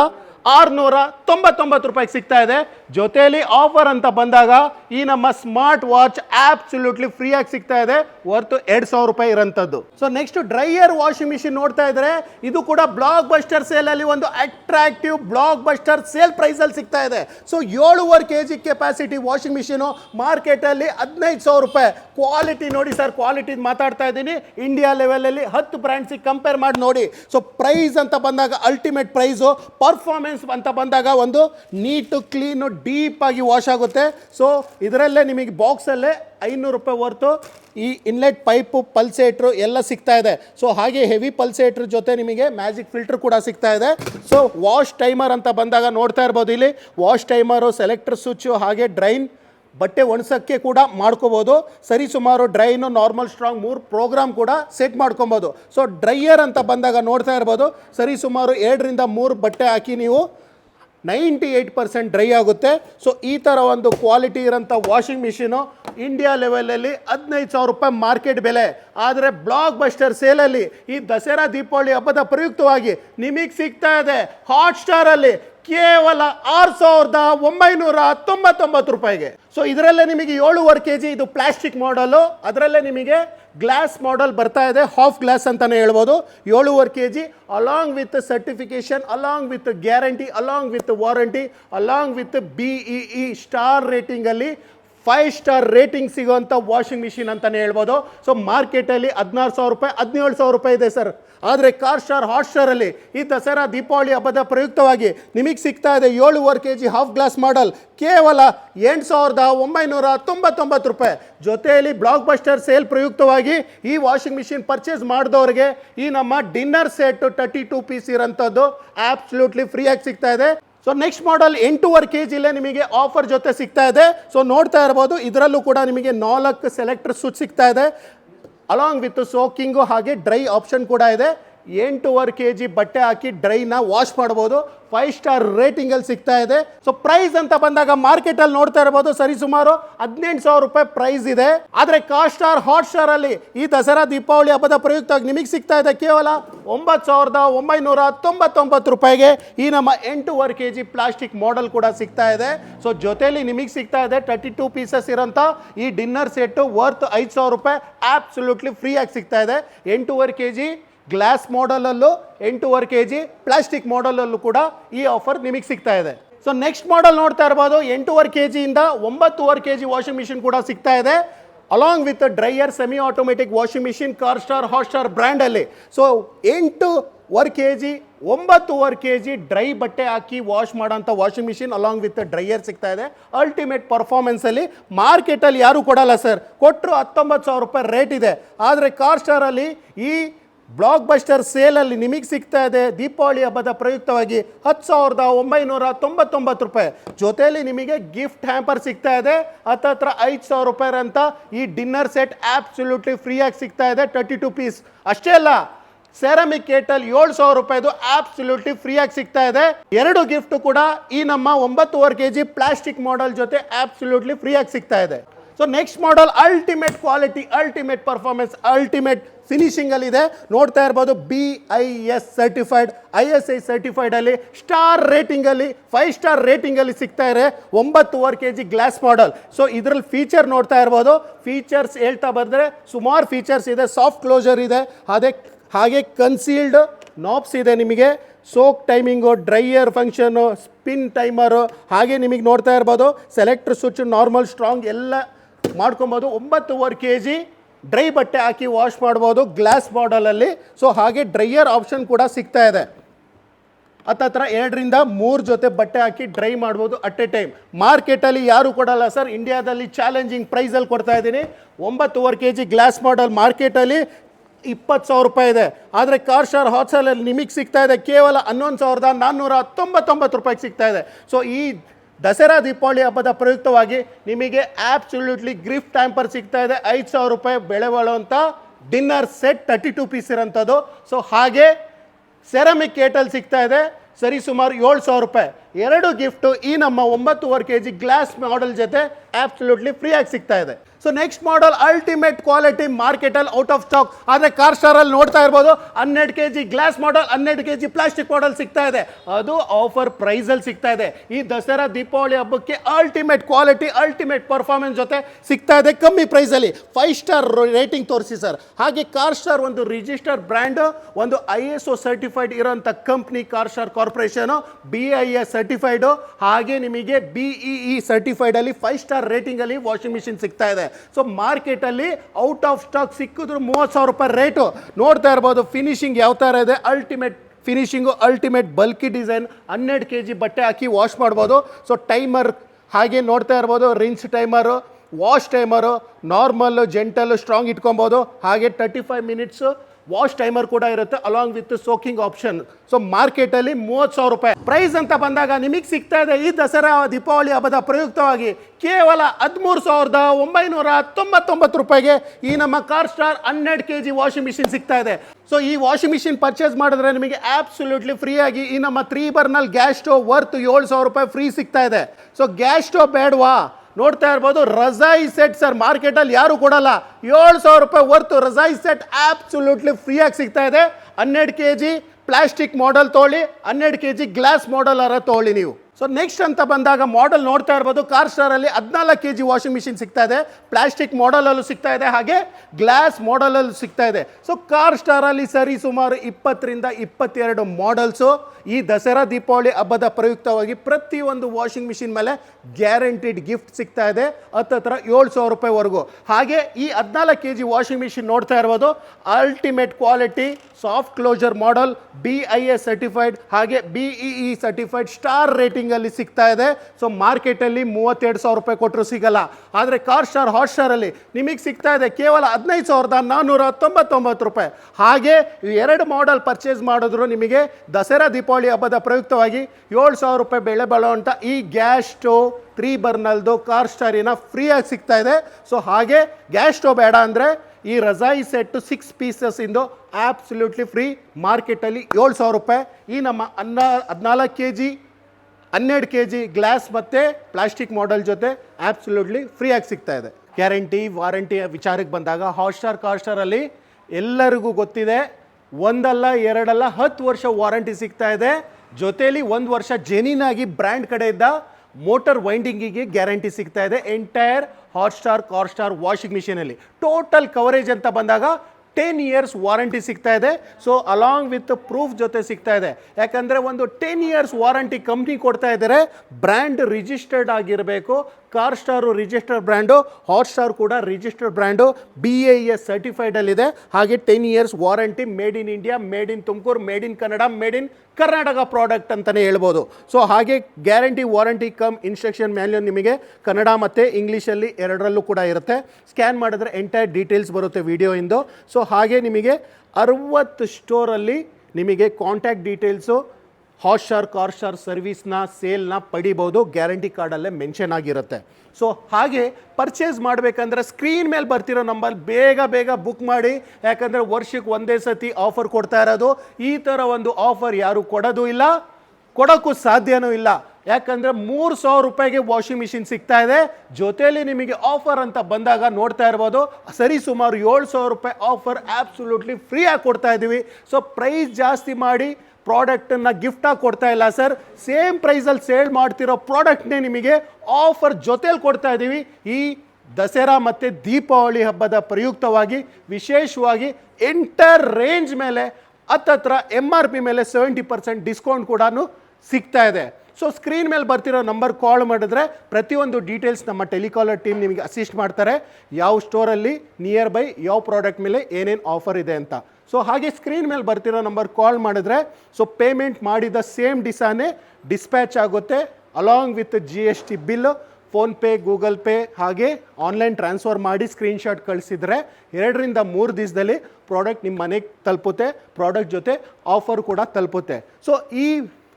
ಆರುನೂರ ತೊಂಬತ್ತೊಂಬತ್ತು ರೂಪಾಯಿಗೆ ಸಿಗ್ತಾ ಇದೆ. ಜೊತೆಯಲ್ಲಿ ಆಫರ್ ಅಂತ ಬಂದಾಗ ಈ ನಮ್ಮ ಸ್ಮಾರ್ಟ್ ವಾಚ್ ಆಬ್ಸಲ್ಯೂಟ್ಲಿ ಫ್ರೀಯಾಗಿ ಸಿಗ್ತಾ ಇದೆ. ವರ್ತು ಎರಡು ಸಾವಿರ ರೂಪಾಯಿ ಇರೋಂಥದ್ದು. So next dryer washing machine ನೋಡ್ತಾ ಇದ್ರೆ, ಇದು ಕೂಡ ಬ್ಲಾಕ್ ಬಸ್ಟರ್ ಸೇಲಲ್ಲಿ ಒಂದು ಅಟ್ರಾಕ್ಟಿವ್ ಬ್ಲಾಕ್ ಬಸ್ಟರ್ ಸೇಲ್ ಪ್ರೈಸಲ್ಲಿ ಸಿಗ್ತಾ ಇದೆ. ಸೊ ಏಳುವರೆ K G capacity washing machine ಮಾರ್ಕೆಟಲ್ಲಿ ಹದಿನೈದು ಸಾವಿರ ರೂಪಾಯಿ. ಕ್ವಾಲಿಟಿ ನೋಡಿ ಸರ್ ಕ್ವಾಲಿಟಿ ಮಾತಾಡ್ತಾ ಇದ್ದೀನಿ. ಇಂಡಿಯಾ ಲೆವೆಲಲ್ಲಿ ಹತ್ತು ಬ್ರ್ಯಾಂಡ್ಸಿಗೆ ಕಂಪೇರ್ ಮಾಡಿ ನೋಡಿ. ಸೊ ಪ್ರೈಸ್ ಅಂತ ಬಂದಾಗ ಅಲ್ಟಿಮೇಟ್ ಪ್ರೈಸು ಪರ್ಫಾರ್ಮೆನ್ಸ್ ಅಂತ ಬಂದಾಗ ಒಂದು ನೀಟು ಕ್ಲೀನು ಡೀಪಾಗಿ ವಾಶ್ ಆಗುತ್ತೆ. ಸೊ ಇದರಲ್ಲೇ ನಿಮಗೆ ಬಾಕ್ಸಲ್ಲೇ ಐನೂರು ರೂಪಾಯಿ ಹೊರ್ತು ಈ ಇನ್ಲೆಟ್ ಪೈಪು ಪಲ್ಸೇಟ್ರು ಎಲ್ಲ ಸಿಗ್ತಾ ಇದೆ. ಸೊ ಹಾಗೆ ಹೆವಿ ಪಲ್ಸೇಟ್ರ್ ಜೊತೆ ನಿಮಗೆ ಮ್ಯಾಜಿಕ್ ಫಿಲ್ಟರ್ ಕೂಡ ಸಿಗ್ತಾ ಇದೆ. ಸೊ ವಾಶ್ ಟೈಮರ್ ಅಂತ ಬಂದಾಗ ನೋಡ್ತಾ ಇರ್ಬೋದು ಇಲ್ಲಿ. ವಾಶ್ ಟೈಮರು ಸೆಲೆಕ್ಟರ್ ಸ್ವಿಚ್ಚು ಹಾಗೆ ಡ್ರೈನ್ ಬಟ್ಟೆ ಒಣಸೋಕ್ಕೆ ಕೂಡ ಮಾಡ್ಕೋಬೋದು. ಸರಿ ಸುಮಾರು ಡ್ರೈನು ನಾರ್ಮಲ್ ಸ್ಟ್ರಾಂಗ್ ಮೂರು ಪ್ರೋಗ್ರಾಮ್ ಕೂಡ ಸೆಟ್ ಮಾಡ್ಕೊಬೋದು. ಸೊ ಡ್ರೈಯರ್ ಅಂತ ಬಂದಾಗ ನೋಡ್ತಾ ಇರ್ಬೋದು. ಸರಿ ಸುಮಾರು ಎರಡರಿಂದ ಮೂರು ಬಟ್ಟೆ ಹಾಕಿ ನೀವು ನೈಂಟಿ ಏಯ್ಟ್ ಪರ್ಸೆಂಟ್ ಡ್ರೈ ಆಗುತ್ತೆ. ಸೊ ಈ ಥರ ಒಂದು ಕ್ವಾಲಿಟಿ ಇರೋಂಥ ವಾಷಿಂಗ್ ಮಿಷಿನು ಇಂಡಿಯಾ ಲೆವೆಲಲ್ಲಿ ಹದಿನೈದು ಸಾವಿರ ರೂಪಾಯಿ ಮಾರ್ಕೆಟ್ ಬೆಲೆ. ಆದರೆ ಬ್ಲಾಕ್ ಬಸ್ಟರ್ ಸೇಲಲ್ಲಿ ಈ ದಸರಾ, ದೀಪಾವಳಿ ಹಬ್ಬದ ಪ್ರಯುಕ್ತವಾಗಿ ನಿಮಗೆ ಸಿಗ್ತಾ ಇದೆ. ಹಾಟ್ ಸ್ಟಾರಲ್ಲಿ ಕೇವಲ ಆರು ಸಾವಿರದ ಒಂಬೈನೂರ ತೊಂಬತ್ತೊಂಬತ್ತು ರೂಪಾಯಿಗೆ. ಸೊ ಇದರಲ್ಲೇ ನಿಮಗೆ ಏಳುವರೆ ಕೆ ಜಿ ಇದು ಪ್ಲಾಸ್ಟಿಕ್ ಮಾಡಲು ಅದರಲ್ಲೇ ನಿಮಗೆ ಗ್ಲಾಸ್ ಮಾಡಲ್ ಬರ್ತಾ ಇದೆ ಹಾಫ್ ಗ್ಲಾಸ್ ಅಂತಲೇ ಹೇಳ್ಬೋದು. ಏಳುವರೆ K G along with certification along with guarantee along with warranty along with B E star ರೇಟಿಂಗಲ್ಲಿ five star rating ಸಿಗುವಂಥ ವಾಷಿಂಗ್ ಮಿಷಿನ್ ಅಂತಲೇ ಹೇಳ್ಬೋದು. ಸೊ ಮಾರ್ಕೆಟಲ್ಲಿ ಹದಿನಾರು ಸಾವಿರ ರೂಪಾಯಿ, ಹದಿನೇಳು ಸಾವಿರ ರೂಪಾಯಿ ಇದೆ ಸರ್. ಆದರೆ ಕಾರ್ ಸ್ಟಾರ್ ಹಾಟ್ ಸ್ಟಾರಲ್ಲಿ ಈ ದಸರಾ, ದೀಪಾವಳಿ ಹಬ್ಬದ ಪ್ರಯುಕ್ತವಾಗಿ ನಿಮಗೆ ಸಿಗ್ತಾ ಇದೆ ಏಳುವರೆ K G half glass model ಕೇವಲ ಎಂಟು ಸಾವಿರದ ಒಂಬೈನೂರ ತೊಂಬತ್ತೊಂಬತ್ತು ರೂಪಾಯಿ. ಜೊತೆಯಲ್ಲಿ ಬ್ಲಾಕ್ ಬಸ್ಟರ್ ಸೇಲ್ ಪ್ರಯುಕ್ತವಾಗಿ ಈ ವಾಷಿಂಗ್ ಮಿಷಿನ್ ಪರ್ಚೇಸ್ ಮಾಡಿದವ್ರಿಗೆ ಈ ನಮ್ಮ dinner set thirty two piece ಇರೋಂಥದ್ದು absolutely ಫ್ರೀಯಾಗಿ ಸಿಗ್ತಾ ಇದೆ. ಸೊ ನೆಕ್ಸ್ಟ್ ಮಾಡಲ್ ಎಂಟೂವರೆ ಕೆ ಇಲ್ಲೇ ನಿಮಗೆ ಆಫರ್ ಜೊತೆ ಸಿಗ್ತಾ ಇದೆ ಸೊ ನೋಡ್ತಾ ಇರ್ಬೋದು ಇದರಲ್ಲೂ ಕೂಡ ನಿಮಗೆ ನಾಲ್ಕು ಸೆಲೆಕ್ಟರ್ ಸ್ವಿಚ್ ಸಿಗ್ತಾ ಇದೆ ಅಲಾಂಗ್ ವಿತ್ ಸೋಕಿಂಗು ಹಾಗೆ ಡ್ರೈ ಆಪ್ಷನ್ ಕೂಡ ಇದೆ ಎಂಟೂವರೆ ಕೆ ಜಿ ಬಟ್ಟೆ ಹಾಕಿ ಡ್ರೈನ ವಾಶ್ ಮಾಡ್ಬೋದು. ಫೈವ್ ಸ್ಟಾರ್ ರೇಟಿಂಗಲ್ಲಿ ಸಿಗ್ತಾ ಇದೆ. ಸೊ ಪ್ರೈಸ್ ಅಂತ ಬಂದಾಗ ಮಾರ್ಕೆಟಲ್ಲಿ ನೋಡ್ತಾ ಇರ್ಬೋದು. ಸರಿ, ಸುಮಾರು ಹದಿನೆಂಟು ಸಾವಿರ ರೂಪಾಯಿ ಪ್ರೈಸ್ ಇದೆ. ಆದರೆ ಕಾಸ್ಟ್ ಸ್ಟಾರ್ ಹಾಟ್ ಸ್ಟಾರಲ್ಲಿ ಈ ದಸರಾ, ದೀಪಾವಳಿ ಹಬ್ಬದ ಪ್ರಯುಕ್ತವಾಗಿ ನಿಮಗೆ ಸಿಗ್ತಾ ಇದೆ ಕೇವಲ ಒಂಬತ್ತು ಸಾವಿರದ ಒಂಬೈನೂರ ತೊಂಬತ್ತೊಂಬತ್ತು ರೂಪಾಯಿಗೆ ಈ ನಮ್ಮ ಎಂಟೂವರೆ ಕೆ ಜಿ ಪ್ಲಾಸ್ಟಿಕ್ ಮಾಡೆಲ್ ಕೂಡ ಸಿಗ್ತಾ ಇದೆ. ಸೊ ಜೊತೆಯಲ್ಲಿ ನಿಮಗೆ ಸಿಗ್ತಾ ಇದೆ ತರ್ಟಿ ಟೂ ಪೀಸಸ್ ಇರೋಂಥ ಈ ಡಿನ್ನರ್ ಸೆಟ್ಟು ವರ್ತ್ ಐದು ಸಾವಿರ ರೂಪಾಯಿ ಆಬ್ಸಲ್ಯೂಟ್ಲಿ ಫ್ರೀಯಾಗಿ ಸಿಗ್ತಾ ಇದೆ. ಎಂಟೂವರೆ ಕೆ ಜಿ ಗ್ಲಾಸ್ ಮಾಡಲಲ್ಲೂ ಎಂಟೂವರೆ ಕೆ ಜಿ ಪ್ಲಾಸ್ಟಿಕ್ ಮಾಡಲಲ್ಲೂ ಕೂಡ ಈ ಆಫರ್ ನಿಮಗೆ ಸಿಗ್ತಾ ಇದೆ. ಸೊ ನೆಕ್ಸ್ಟ್ ಮಾಡಲ್ ನೋಡ್ತಾ ಇರ್ಬೋದು, ಎಂಟೂವರೆ ಕೆ ಜಿಯಿಂದ ಒಂಬತ್ತುವರೆ ಕೆ ಜಿ ವಾಷಿಂಗ್ ಮಿಷಿನ್ ಕೂಡ ಸಿಗ್ತಾ ಇದೆ. Along with dryer semi automatic washing machine Car Star Hot Star ಬ್ರ್ಯಾಂಡಲ್ಲಿ so ಎಂಟೂವರೆ ಕೆ ಜಿ ಒಂಬತ್ತುವರೆ ಕೆ ಜಿ ಡ್ರೈ ಬಟ್ಟೆ ಹಾಕಿ ವಾಶ್ ಮಾಡೋಂಥ washing machine along with dryer ಸಿಗ್ತಾ ಇದೆ. ಅಲ್ಟಿಮೇಟ್ ಪರ್ಫಾರ್ಮೆನ್ಸಲ್ಲಿ ಮಾರ್ಕೆಟಲ್ಲಿ ಯಾರೂ ಕೊಡಲ್ಲ ಸರ್ ಕೊಟ್ಟರು ಹತ್ತೊಂಬತ್ತು ಸಾವಿರ ರೂಪಾಯಿ ರೇಟ್ ಇದೆ. ಆದರೆ ಕಾರ್ ಸ್ಟಾರಲ್ಲಿ ಈ ಬ್ಲಾಕ್ ಬಸ್ಟರ್ ಸೇಲಲ್ಲಿ ನಿಮಗೆ ಸಿಗ್ತಾ ಇದೆ. ದೀಪಾವಳಿ ಹಬ್ಬದ ಪ್ರಯುಕ್ತವಾಗಿ ಹತ್ತು ಸಾವಿರದ ಒಂಬೈನೂರ ತೊಂಬತ್ತೊಂಬತ್ತು ರೂಪಾಯಿ. ಜೊತೆಯಲ್ಲಿ ನಿಮಗೆ ಗಿಫ್ಟ್ ಹ್ಯಾಂಪರ್ ಸಿಗ್ತಾ ಇದೆ. ಹತ್ತತ್ರ ಐದು ಸಾವಿರ ರೂಪಾಯಿ ಅಂತ ಈ ಡಿನ್ನರ್ ಸೆಟ್ ಆಬ್ಸಲ್ಯೂಟ್ಲಿ ಫ್ರೀಯಾಗಿ ಸಿಗ್ತಾ ಇದೆ. ತರ್ಟಿ ಟು ಪೀಸ್ ಅಷ್ಟೇ ಅಲ್ಲ ಸೆರಾಮಿಕ್ ಕೇಟಲ್ ಏಳು ಸಾವಿರ ರೂಪಾಯಿದು ಆಬ್ಸಲ್ಯೂಟ್ಲಿ ಫ್ರೀಯಾಗಿ ಸಿಗ್ತಾ ಇದೆ. ಎರಡು ಗಿಫ್ಟ್ ಕೂಡ ಈ ನಮ್ಮ ಒಂಬತ್ತುವರೆ ಕೆ ಜಿ ಪ್ಲಾಸ್ಟಿಕ್ ಮಾಡೆಲ್ ಜೊತೆ ಆಬ್ಸಲ್ಯೂಟ್ಲಿ ಫ್ರೀಯಾಗಿ ಸಿಗ್ತಾ ಇದೆ. So next model ultimate quality ultimate performance ultimate finishing ಅಲ್ಲಿ ಇದೆ. ನೋಡ್ತಾ ಇರ್ಬೋದು B I S certified I S I certified ಅಲ್ಲಿ ಸ್ಟಾರ್ ರೇಟಿಂಗ್ ಅಲ್ಲಿ ಫೈವ್ ಸ್ಟಾರ್ ರೇಟಿಂಗ್ ಅಲ್ಲಿ ಸಿಗ್ತಾ ಇದೆ. ಒಂಬತ್ತುವರೆ K G glass model so ಇದರಲ್ಲಿ ಫೀಚರ್ ನೋಡ್ತಾ ಇರ್ಬೋದು. ಫೀಚರ್ಸ್ ಹೇಳ್ತಾ ಬಂದರೆ ಸುಮಾರು ಫೀಚರ್ಸ್ ಇದೆ ಸಾಫ್ಟ್ ಕ್ಲೋಸರ್ ಇದೆ. ಅದೇ, ಹಾಗೆ ಕನ್ಸೀಲ್ಡ್ ನಾಬ್ಸ್ ಇದೆ ನಿಮಗೆ. Soak timing dryer function spin timer ಹಾಗೆ ನಿಮಗೆ ನೋಡ್ತಾ ಇರ್ಬೋದು. ಸೆಲೆಕ್ಟ್ರ್ ಸ್ವಿಚ್ ನಾರ್ಮಲ್ ಸ್ಟ್ರಾಂಗ್ ಎಲ್ಲ ಮಾಡ್ಕೊಬೋದು. ಒಂಬತ್ತುವರೆ ಕೆ ಜಿ ಡ್ರೈ ಬಟ್ಟೆ ಹಾಕಿ ವಾಶ್ ಮಾಡ್ಬೋದು ಗ್ಲಾಸ್ ಮಾಡಲಲ್ಲಿ ಸೊ ಹಾಗೆ ಡ್ರೈಯರ್ ಆಪ್ಷನ್ ಕೂಡ ಸಿಗ್ತಾ ಇದೆ. ಹತ್ತತ್ರ ಎರಡರಿಂದ ಮೂರು ಜೊತೆ ಬಟ್ಟೆ ಹಾಕಿ ಡ್ರೈ ಮಾಡ್ಬೋದು ಅಟ್ ಎ ಟೈಮ್. ಮಾರ್ಕೆಟಲ್ಲಿ ಯಾರು ಕೊಡಲ್ಲ ಸರ್. ಇಂಡಿಯಾದಲ್ಲಿ ಚಾಲೆಂಜಿಂಗ್ ಪ್ರೈಸಲ್ಲಿ ಕೊಡ್ತಾ ಇದ್ದೀನಿ. ಒಂಬತ್ತುವರೆ ಕೆ ಜಿ ಗ್ಲಾಸ್ ಮಾಡಲ್ ಮಾರ್ಕೆಟಲ್ಲಿ ಇಪ್ಪತ್ತು ಸಾವಿರ ರೂಪಾಯಿ ಇದೆ. ಆದರೆ ಕಾರ್ ಸ್ಟಾರ್ ಹಾಟ್ಸಲಲ್ಲಿ ನಿಮಗೆ ಸಿಗ್ತಾ ಇದೆ. ಕೇವಲ ಹನ್ನೊಂದು ಸಾವಿರದ ನಾನ್ನೂರ ತೊಂಬತ್ತೊಂಬತ್ತು ರೂಪಾಯಿಗೆ ಸಿಗ್ತಾ ಇದೆ. ಸೊ ಈ ದಸರಾ ದೀಪಾವಳಿ ಹಬ್ಬದ ಪ್ರಯುಕ್ತವಾಗಿ ನಿಮಗೆ ಆಬ್ಸಲ್ಯೂಟ್ಲಿ ಗ್ರಿಫ್ಟ್ ಟ್ಯಾಂಪರ್ ಸಿಗ್ತಾ ಇದೆ. ಐದು ಸಾವಿರ ರೂಪಾಯಿ ಬೆಳೆ ಬಾಳುವಂಥ dinner set thirty two piece ಇರೋಂಥದ್ದು so ಹಾಗೆ ಸೆರಾಮಿಕ್ ಕೇಟಲ್ ಸಿಗ್ತಾ ಇದೆ. ಸರಿ, ಸುಮಾರು ಏಳು ಸಾವಿರ ರೂಪಾಯಿ. ಎರಡು ಗಿಫ್ಟು ಈ ನಮ್ಮ ಒಂಬತ್ತುವರೆ ಕೆ ಜಿ ಗ್ಲಾಸ್ ಮಾಡೆಲ್ ಜೊತೆ ಆಬ್ಸಲ್ಯೂಟ್ಲಿ ಫ್ರೀಯಾಗಿ ಸಿಗ್ತಾ ಇದೆ. So next model ultimate quality ಮಾರ್ಕೆಟಲ್ಲಿ ಔಟ್ ಆಫ್ ಸ್ಟಾಕ್ ಆದರೆ ಕಾರ್ ಸ್ಟಾರಲ್ಲಿ ನೋಡ್ತಾ ಇರ್ಬೋದು, ಹನ್ನೆರಡು ಕೆ ಜಿ ಗ್ಲಾಸ್ ಮಾಡೆಲ್ ಹನ್ನೆರಡು ಕೆ ಜಿ ಪ್ಲಾಸ್ಟಿಕ್ ಮಾಡಲ್ ಸಿಗ್ತಾ ಇದೆ. ಅದು ಆಫರ್ ಪ್ರೈಸಲ್ಲಿ ಸಿಗ್ತಾ ಇದೆ. ಈ ದಸರಾ, ದೀಪಾವಳಿ ಹಬ್ಬಕ್ಕೆ ಅಲ್ಟಿಮೇಟ್ ಕ್ವಾಲಿಟಿ ಅಲ್ಟಿಮೇಟ್ ಪರ್ಫಾರ್ಮೆನ್ಸ್ ಜೊತೆ ಸಿಗ್ತಾ ಇದೆ ಕಮ್ಮಿ ಪ್ರೈಸಲ್ಲಿ ಫೈವ್ ಸ್ಟಾರ್ ರೇಟಿಂಗ್ ತೋರಿಸಿ ಸರ್ ಹಾಗೆ ಕಾರ್ ಸ್ಟಾರ್ ಒಂದು ರಿಜಿಸ್ಟರ್ ಬ್ರ್ಯಾಂಡ್ ಒಂದು ಐ ಎಸ್ ಒ ಸರ್ಟಿಫೈಡ್ ಇರೋಂಥ company Car Star corporation B I A certified ಹಾಗೆ ನಿಮಗೆ ಬಿ ಇ ಸರ್ಟಿಫೈಡಲ್ಲಿ ಫೈವ್ ಸ್ಟಾರ್ ರೇಟಿಂಗಲ್ಲಿ ವಾಷಿಂಗ್ ಮಿಷಿನ್ ಸಿಗ್ತಾ ಇದೆ. ಸೊ ಮಾರ್ಕೆಟಲ್ಲಿ ಔಟ್ ಆಫ್ ಸ್ಟಾಕ್ ಸಿಕ್ಕಿದ್ರು ಮೂವತ್ತು ಸಾವಿರ ರೂಪಾಯಿ ರೇಟು ನೋಡ್ತಾ ಇರ್ಬೋದು ಫಿನಿಶಿಂಗ್ ಯಾವ ಥರ ಇದೆ? Ultimate finishing ultimate bulky design ಹನ್ನೆರಡು ಕೆ ಜಿ ಬಟ್ಟೆ ಹಾಕಿ ವಾಶ್ ಮಾಡ್ಬೋದು. ಸೊ ಟೈಮರ್ ಹಾಗೆ ನೋಡ್ತಾ ಇರ್ಬೋದು. Rinse timer wash timer normal gentle strong ಇಟ್ಕೊಬೋದು. ಹಾಗೆ thirty five minutes wash timer ಕೂಡ ಇರುತ್ತೆ along with soaking option so ಮಾರ್ಕೆಟಲ್ಲಿ ಮೂವತ್ತು ಸಾವಿರ ರೂಪಾಯಿ. ಪ್ರೈಸ್ ಅಂತ ಬಂದಾಗ ನಿಮಗೆ ಸಿಗ್ತಾ ಇದೆ ಈ ದಸರಾ, ದೀಪಾವಳಿ ಹಬ್ಬದ ಪ್ರಯುಕ್ತವಾಗಿ ಕೇವಲ ಹದಿಮೂರು ಸಾವಿರದ ಒಂಬೈನೂರ ತೊಂಬತ್ತೊಂಬತ್ತು ರೂಪಾಯಿಗೆ ಈ ನಮ್ಮ ಕಾರ್ ಸ್ಟಾರ್ ಹನ್ನೆರಡು ಕೆ ಜಿ ವಾಷಿಂಗ್ ಮಿಷಿನ್ ಸಿಗ್ತಾ ಇದೆ. ಸೊ ಈ ವಾಷಿಂಗ್ ಮಿಷಿನ್ ಪರ್ಚೇಸ್ ಮಾಡಿದ್ರೆ ನಿಮಗೆ ಆ್ಯಬ್ಸೊಲ್ಯೂಟ್ಲಿ ಫ್ರೀ ಆಗಿ ಈ ನಮ್ಮ three burner gas stove worth ಏಳು ಸಾವಿರ ರೂಪಾಯಿ ಫ್ರೀ ಸಿಗ್ತಾ ಇದೆ. ಸೊ ಗ್ಯಾಸ್ ಸ್ಟೋವ್ ಬೇಡವಾ? ನೋಡ್ತಾ ಇರ್ಬೋದು, ರಜಾಯಿ ಸೆಟ್ ಸರ್ ಮಾರ್ಕೆಟಲ್ಲಿ ಯಾರು ಕೊಡಲ್ಲ. ಏಳು ಸಾವಿರ ರೂಪಾಯಿ ವರ್ತು ರಜಾಯಿ ಸೆಟ್ ಆಬ್ಸಲ್ಯೂಟ್ಲಿ ಫ್ರೀಯಾಗಿ ಸಿಗ್ತಾ ಇದೆ. ಹನ್ನೆರಡು ಕೆ ಜಿ ಪ್ಲಾಸ್ಟಿಕ್ ಮಾಡಲ್ ತೊಗೊಳ್ಳಿ ಹನ್ನೆರಡು ಕೆ ಜಿ ಗ್ಲಾಸ್ ಮಾಡಲ್ ಅರ ತೊಗೊಳ್ಳಿ ನೀವು. ಸೊ ನೆಕ್ಸ್ಟ್ ಅಂತ ಬಂದಾಗ ಮಾಡೆಲ್ ನೋಡ್ತಾ ಇರ್ಬೋದು. ಕಾರ್ ಸ್ಟಾರಲ್ಲಿ ಹದಿನಾಲ್ಕು ಕೆ ಜಿ ವಾಷಿಂಗ್ ಮಿಷಿನ್ ಸಿಗ್ತಾ ಇದೆ. ಪ್ಲಾಸ್ಟಿಕ್ ಮಾಡಲಲ್ಲೂ ಸಿಗ್ತಾ ಇದೆ. ಹಾಗೆ ಗ್ಲಾಸ್ ಮಾಡಲಲ್ಲೂ ಸಿಗ್ತಾ ಇದೆ. ಸೊ ಕಾರ್ ಸ್ಟಾರಲ್ಲಿ ಸರಿ ಸುಮಾರು ಇಪ್ಪತ್ತರಿಂದ ಇಪ್ಪತ್ತೆರಡು ಮಾಡೆಲ್ಸು ಈ ದಸರಾ, ದೀಪಾವಳಿ ಹಬ್ಬದ ಪ್ರಯುಕ್ತವಾಗಿ ಪ್ರತಿಯೊಂದು ವಾಷಿಂಗ್ ಮಿಷಿನ್ ಮೇಲೆ ಗ್ಯಾರಂಟಿಡ್ ಗಿಫ್ಟ್ ಸಿಗ್ತಾ ಇದೆ. ಹತ್ತತ್ರ ಏಳು ಸಾವಿರ ರೂಪಾಯಿವರೆಗೂ ಹಾಗೆ ಈ ಹದಿನಾಲ್ಕು ಕೆ ಜಿ ವಾಷಿಂಗ್ ಮಿಷಿನ್ ನೋಡ್ತಾ ಇರ್ಬೋದು. Ultimate quality soft closer model B I S certified ಹಾಗೆ ಬಿ ಇ ಸರ್ಟಿಫೈಡ್ ಸ್ಟಾರ್ ರೇಟಿಂಗಲ್ಲಿ ಸಿಗ್ತಾ ಇದೆ. ಸೊ ಮಾರ್ಕೆಟಲ್ಲಿ ಮೂವತ್ತೆರಡು ಸಾವಿರ ರೂಪಾಯಿ ಕೊಟ್ಟರು ಸಿಗಲ್ಲ. ಆದರೆ ಕಾರ್ ಸ್ಟಾರ್ ಹಾಟ್ ಸ್ಟಾರಲ್ಲಿ ನಿಮಗೆ ಸಿಗ್ತಾ ಇದೆ ಕೇವಲ ಹದಿನೈದು ಸಾವಿರದ ನಾನ್ನೂರ ತೊಂಬತ್ತೊಂಬತ್ತು ರೂಪಾಯಿ. ಹಾಗೆ ಈ ಎರಡು ಮಾಡೆಲ್ ಪರ್ಚೇಸ್ ಮಾಡಿದ್ರು ನಿಮಗೆ ದಸರಾ, ದೀಪಾವಳಿ ಹಬ್ಬದ ಪ್ರಯುಕ್ತವಾಗಿ ಏಳು ಸಾವಿರ ರೂಪಾಯಿ ಬೆಳೆ ಬಾಳುವಂಥ ಈ ಗ್ಯಾಸ್ ಸ್ಟೋವ್ ತ್ರೀ ಬರ್ನಲ್ದು ಕಾರ್ ಸ್ಟಾರಿನ ಫ್ರೀಯಾಗಿ ಸಿಗ್ತಾ ಇದೆ. ಸೊ ಹಾಗೆ ಗ್ಯಾಸ್ ಸ್ಟೋವ್ ಬೇಡ ಅಂದರೆ ಈ ರಜಾಯಿ ಸೆಟ್ಟು ಸಿಕ್ಸ್ ಪೀಸಸ್ ಇಂದು ಆಬ್ಸಲ್ಯೂಟ್ಲಿ ಫ್ರೀ ಮಾರ್ಕೆಟಲ್ಲಿ ಏಳು ಸಾವಿರ ರೂಪಾಯಿ. ಈ ನಮ್ಮ ಅನ್ನ ಹದಿನಾಲ್ಕು ಕೆ ಜಿ ಹನ್ನೆರಡು ಕೆ ಜಿ ಗ್ಲಾಸ್ ಮತ್ತು ಪ್ಲಾಸ್ಟಿಕ್ ಮಾಡೆಲ್ ಜೊತೆ ಆಬ್ಸಲ್ಯೂಟ್ಲಿ ಫ್ರೀಯಾಗಿ ಸಿಗ್ತಾ ಇದೆ. ಗ್ಯಾರಂಟಿ ವಾರಂಟಿ ವಿಚಾರಕ್ಕೆ ಬಂದಾಗ ಹಾಟ್ಸ್ಟಾರ್ ಕಾರ್ಸ್ಟಾರಲ್ಲಿ ಎಲ್ಲರಿಗೂ ಗೊತ್ತಿದೆ. ಒಂದಲ್ಲ, ಎರಡಲ್ಲ, ಹತ್ತು ವರ್ಷ ವಾರಂಟಿ ಸಿಗ್ತಾ ಇದೆ. ಜೊತೆಯಲ್ಲಿ ಒಂದು ವರ್ಷ ಜೆನಿನ್ ಆಗಿ ಬ್ರ್ಯಾಂಡ್ ಕಡೆಯಿಂದ ಮೋಟರ್ ವೈಂಡಿಂಗಿಗೆ ಗ್ಯಾರಂಟಿ ಸಿಗ್ತಾ ಇದೆ. Entire Hot Star Car Star washing ಮಿಷಿನಲ್ಲಿ total coverage ಅಂತ ಬಂದಾಗ ಟೆನ್ ಇಯರ್ಸ್ ವಾರಂಟಿ ಸಿಗ್ತಾ ಇದೆ. ಸೊ ಅಲಾಂಗ್ ವಿತ್ ಪ್ರೂಫ್ ಜೊತೆ ಸಿಗ್ತಾ ಇದೆ. ಯಾಕಂದರೆ ಒಂದು ಟೆನ್ ಇಯರ್ಸ್ ವಾರಂಟಿ ಕಂಪ್ನಿ ಕೊಡ್ತಾ ಇದ್ದಾರೆ. ಬ್ರ್ಯಾಂಡ್ ರಿಜಿಸ್ಟರ್ಡ್ ಆಗಿರಬೇಕು. Car Star registered brand Hot Star ಕೂಡ registered brand B A S ಸರ್ಟಿಫೈಡಲ್ಲಿದೆ ಹಾಗೆ ten years warranty made in India made in Tumakuru made in Kannada made in Karnataka product ಅಂತಲೇ ಹೇಳ್ಬೋದು. So ಹಾಗೆ guarantee warranty cum instruction manual ನಿಮಗೆ ಕನ್ನಡ ಮತ್ತು ಇಂಗ್ಲೀಷಲ್ಲಿ ಎರಡರಲ್ಲೂ ಕೂಡ ಇರುತ್ತೆ. ಸ್ಕ್ಯಾನ್ ಮಾಡಿದ್ರೆ ಎಂಟೈರ್ ಡೀಟೇಲ್ಸ್ ಬರುತ್ತೆ ವಿಡಿಯೋಯಿಂದ ಸೊ ಹಾಗೆ ನಿಮಗೆ ಅರವತ್ತು ಸ್ಟೋರಲ್ಲಿ ನಿಮಗೆ contact details Hot Star Car Star ಸರ್ವಿಸ್ನ ಸೇಲ್ನ ಪಡಿಬೋದು, ಗ್ಯಾರಂಟಿ ಕಾರ್ಡಲ್ಲೇ ಮೆನ್ಷನ್ ಆಗಿರುತ್ತೆ. ಸೊ ಹಾಗೆ ಪರ್ಚೇಸ್ ಮಾಡಬೇಕಂದ್ರೆ ಸ್ಕ್ರೀನ್ ಮೇಲೆ ಬರ್ತಿರೋ ನಂಬರ್ ಬೇಗ ಬೇಗ ಬುಕ್ ಮಾಡಿ. ಯಾಕಂದರೆ ವರ್ಷಕ್ಕೆ ಒಂದೇ ಸತಿ ಆಫರ್ ಕೊಡ್ತಾ ಇರೋದು. ಈ ಥರ ಒಂದು ಆಫರ್ ಯಾರು ಕೊಡೋದು ಇಲ್ಲ. ಕೊಡೋಕ್ಕೂ ಸಾಧ್ಯನೂ ಇಲ್ಲ. ಯಾಕಂದರೆ ಮೂರು ಸಾವಿರ ರೂಪಾಯಿಗೆ ವಾಷಿಂಗ್ ಮಿಷಿನ್ ಸಿಗ್ತಾ ಇದೆ. ಜೊತೆಯಲ್ಲಿ ನಿಮಗೆ ಆಫರ್ ಅಂತ ಬಂದಾಗ ನೋಡ್ತಾ ಇರ್ಬೋದು. ಸರಿ, ಸುಮಾರು ಏಳು ಸಾವಿರ ರೂಪಾಯಿ ಆಫರ್ ಆ್ಯಬ್ಸುಲ್ಯೂಟ್ಲಿ ಫ್ರೀಯಾಗಿ ಕೊಡ್ತಾ ಇದ್ದೀವಿ ಸೊ ಪ್ರೈಸ್ ಜಾಸ್ತಿ ಮಾಡಿ ಪ್ರಾಡಕ್ಟನ್ನು ಗಿಫ್ಟಾಗಿ ಕೊಡ್ತಾ ಇಲ್ಲ ಸರ್ ಸೇಮ್ ಪ್ರೈಸಲ್ಲಿ ಸೇಲ್ ಮಾಡ್ತಿರೋ ಪ್ರಾಡಕ್ಟ್ನೇ ನಿಮಗೆ ಆಫರ್ ಜೊತೆಲಿ ಕೊಡ್ತಾ ಇದ್ದೀವಿ ಈ ದಸರಾ ಮತ್ತು ದೀಪಾವಳಿ ಹಬ್ಬದ ಪ್ರಯುಕ್ತವಾಗಿ, ವಿಶೇಷವಾಗಿ ಎಂಟರ್ ರೇಂಜ್ ಮೇಲೆ, ಹತ್ತತ್ರ ಎಂ ಆರ್ ಪಿ ಮೇಲೆ ಸೆವೆಂಟಿ ಪರ್ಸೆಂಟ್ ಡಿಸ್ಕೌಂಟ್ ಕೂಡ ಸಿಗ್ತಾ ಇದೆ. ಸೊ ಸ್ಕ್ರೀನ್ ಮೇಲೆ ಬರ್ತಿರೋ ನಂಬರ್ ಕಾಲ್ ಮಾಡಿದ್ರೆ ಪ್ರತಿಯೊಂದು ಡೀಟೇಲ್ಸ್ ನಮ್ಮ ಟೆಲಿಕಾಲರ್ ಟೀಮ್ ನಿಮಗೆ ಅಸಿಸ್ಟ್ ಮಾಡ್ತಾರೆ. ಯಾವ ಸ್ಟೋರಲ್ಲಿ ನಿಯರ್ ಬೈ ಯಾವ ಪ್ರಾಡಕ್ಟ್ ಮೇಲೆ ಏನೇನು ಆಫರ್ ಇದೆ ಅಂತ. ಸೊ ಹಾಗೆ ಸ್ಕ್ರೀನ್ ಮೇಲೆ ಬರ್ತಿರೋ ನಂಬರ್ ಕಾಲ್ ಮಾಡಿದ್ರೆ ಸೊ ಪೇಮೆಂಟ್ ಮಾಡಿದ ಸೇಮ್ ಡಿಸಾನೇ ಡಿಸ್ಪ್ಯಾಚ್ ಆಗುತ್ತೆ along with G S T bill PhonePe Google Pay ಹಾಗೆ ಆನ್ಲೈನ್ ಟ್ರಾನ್ಸ್ಫರ್ ಮಾಡಿ ಸ್ಕ್ರೀನ್ಶಾಟ್ ಕಳಿಸಿದ್ರೆ, ಎರಡರಿಂದ ಮೂರು ದಿವಸದಲ್ಲಿ ಪ್ರಾಡಕ್ಟ್ ನಿಮ್ಮ ಮನೆಗೆ ತಲುಪುತ್ತೆ ಪ್ರಾಡಕ್ಟ್ ಜೊತೆ ಆಫರ್ ಕೂಡ ತಲುಪುತ್ತೆ. ಸೊ ಈ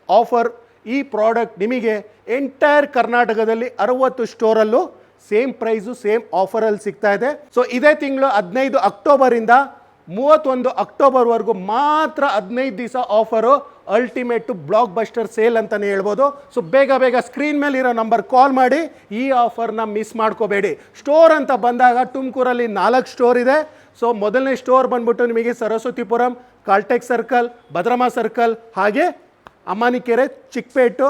ಆಫರ್ ಈ ಪ್ರಾಡಕ್ಟ್ ನಿಮಗೆ ಎಂಟೈರ್ ಕರ್ನಾಟಕದಲ್ಲಿ ಅರವತ್ತು ಸ್ಟೋರಲ್ಲೂ ಸೇಮ್ ಪ್ರೈಸು ಸೇಮ್ ಆಫರಲ್ಲಿ ಸಿಗ್ತಾ ಇದೆ. ಸೊ ಇದೇ ತಿಂಗಳು ಹದಿನೈದು ಅಕ್ಟೋಬರಿಂದ ಮೂವತ್ತೊಂದು ಅಕ್ಟೋಬರ್ವರೆಗೂ ಮಾತ್ರ ಹದಿನೈದು ದಿವಸ offer ultimate block buster sale ಅಂತಲೇ ಹೇಳ್ಬೋದು. ಸೊ ಬೇಗ ಬೇಗ ಸ್ಕ್ರೀನ್ ಮೇಲೆ ಇರೋ ನಂಬರ್ ಕಾಲ್ ಮಾಡಿ, ಈ ಆಫರ್ನ ಮಿಸ್ ಮಾಡ್ಕೋಬೇಡಿ. ಸ್ಟೋರ್ ಅಂತ ಬಂದಾಗ ತುಮಕೂರಲ್ಲಿ ನಾಲ್ಕು ಸ್ಟೋರ್ ಇದೆ. ಸೊ ಮೊದಲನೇ ಸ್ಟೋರ್ ಬಂದ್ಬಿಟ್ಟು ನಿಮಗೆ Saraswathipuram Caltech circle Bhadramma circle ಹಾಗೆ Ammanikere, Chikkapete,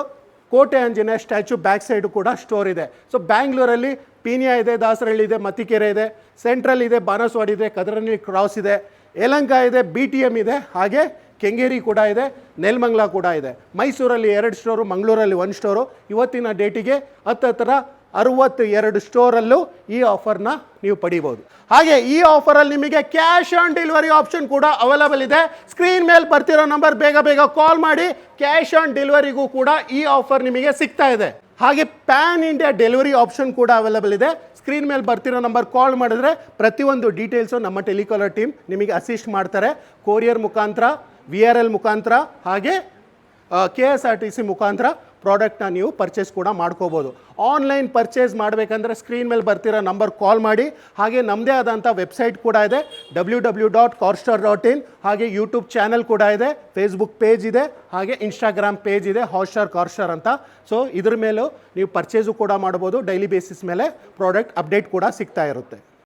Kote Anjaneya statue back side ಕೂಡ ಸ್ಟೋರ್ ಇದೆ. ಸೊ ಬ್ಯಾಂಗ್ಳೂರಲ್ಲಿ ಪೀನಿಯಾ ಇದೆ ದಾಸರಳ್ಳಿ ಇದೆ, ಮತ್ತಿಕೆರೆ ಇದೆ, ಸೆಂಟ್ರಲ್ ಇದೆ, ಬಾನಸ್ವಾಡಿ ಇದೆ ಕದರಳ್ಳಿ ಕ್ರಾಸ್ ಇದೆ ಯಲಂಕ ಇದೆ ಬಿ ಟಿ ಎಂ ಇದೆ, ಹಾಗೆ ಕೆಂಗೇರಿ ಕೂಡ ಇದೆ, ನೆಲ್ಮಂಗ್ಲ ಕೂಡ ಇದೆ. ಮೈಸೂರಲ್ಲಿ ಎರಡು ಸ್ಟೋರು ಮಂಗಳೂರಲ್ಲಿ ಒಂದು ಸ್ಟೋರು ಇವತ್ತಿನ ಡೇಟಿಗೆ ಹತ್ತತ್ರ ಅರುವತ್ತು ಎರಡು ಸ್ಟೋರಲ್ಲೂ ಈ ಆಫರ್ನ ನೀವು ಪಡಿಬೋದು. ಹಾಗೆ ಈ ಆಫರಲ್ಲಿ ನಿಮಗೆ ಕ್ಯಾಶ್ ಆನ್ ಡೆಲಿವರಿ ಆಪ್ಷನ್ ಕೂಡ ಅವೈಲಬಲ್ ಇದೆ. ಸ್ಕ್ರೀನ್ ಮೇಲೆ ಬರ್ತಿರೋ ನಂಬರ್ ಬೇಗ ಬೇಗ ಕಾಲ್ ಮಾಡಿ ಕ್ಯಾಶ್ ಆನ್ ಡೆಲಿವರಿಗೂ ಕೂಡ ಈ ಆಫರ್ ನಿಮಗೆ ಸಿಗ್ತಾ ಇದೆ. ಹಾಗೆ ಪ್ಯಾನ್ ಇಂಡಿಯಾ ಡೆಲಿವರಿ ಆಪ್ಷನ್ ಕೂಡ ಅವೈಲಬಲ್ ಇದೆ. ಸ್ಕ್ರೀನ್ ಮೇಲೆ ಬರ್ತಿರೋ ನಂಬರ್ ಕಾಲ್ ಮಾಡಿದ್ರೆ ಪ್ರತಿಯೊಂದು ಡೀಟೇಲ್ಸು ನಮ್ಮ ಟೆಲಿಕಾಲರ್ ಟೀಮ್ ನಿಮಗೆ ಅಸಿಸ್ಟ್ ಮಾಡ್ತಾರೆ. ಕೊರಿಯರ್ ಮುಖಾಂತರ ವಿ ಆರ್ ಎಲ್ ಮುಖಾಂತರ, ಹಾಗೆ K S R T C ಮುಖಾಂತರ. ಪ್ರಾಡಕ್ಟ್ನ ನೀವು ಪರ್ಚೇಸ್ ಕೂಡ ಮಾಡ್ಕೋಬೋದು. ಆನ್ಲೈನ್ ಪರ್ಚೇಸ್ ಮಾಡಬೇಕಂದ್ರೆ ಸ್ಕ್ರೀನ್ ಮೇಲೆ ಬರ್ತಿರೋ ನಂಬರ್ ಕಾಲ್ ಮಾಡಿ, ಹಾಗೆ ನಮ್ಮದೇ ಆದಂಥ ವೆಬ್ಸೈಟ್ ಕೂಡ ಇದೆ W W dot dot in ಹಾಗೆ ಯೂಟ್ಯೂಬ್ ಚಾನಲ್ ಕೂಡ ಇದೆ ಫೇಸ್ಬುಕ್ ಪೇಜ್ ಇದೆ, ಹಾಗೆ ಇನ್ಸ್ಟಾಗ್ರಾಮ್ ಪೇಜ್ ಇದೆ ಹಾಟ್ಸ್ಟಾರ್ ಕಾರ್ಸ್ಟಾರ್ ಅಂತ. ಸೊ ಇದ್ರ ಮೇಲೂ ನೀವು ಪರ್ಚೇಸು ಕೂಡ ಮಾಡ್ಬೋದು ಡೈಲಿ ಬೇಸಿಸ್ ಮೇಲೆ ಪ್ರಾಡಕ್ಟ್ ಅಪ್ಡೇಟ್ ಕೂಡ ಸಿಗ್ತಾ ಇರುತ್ತೆ.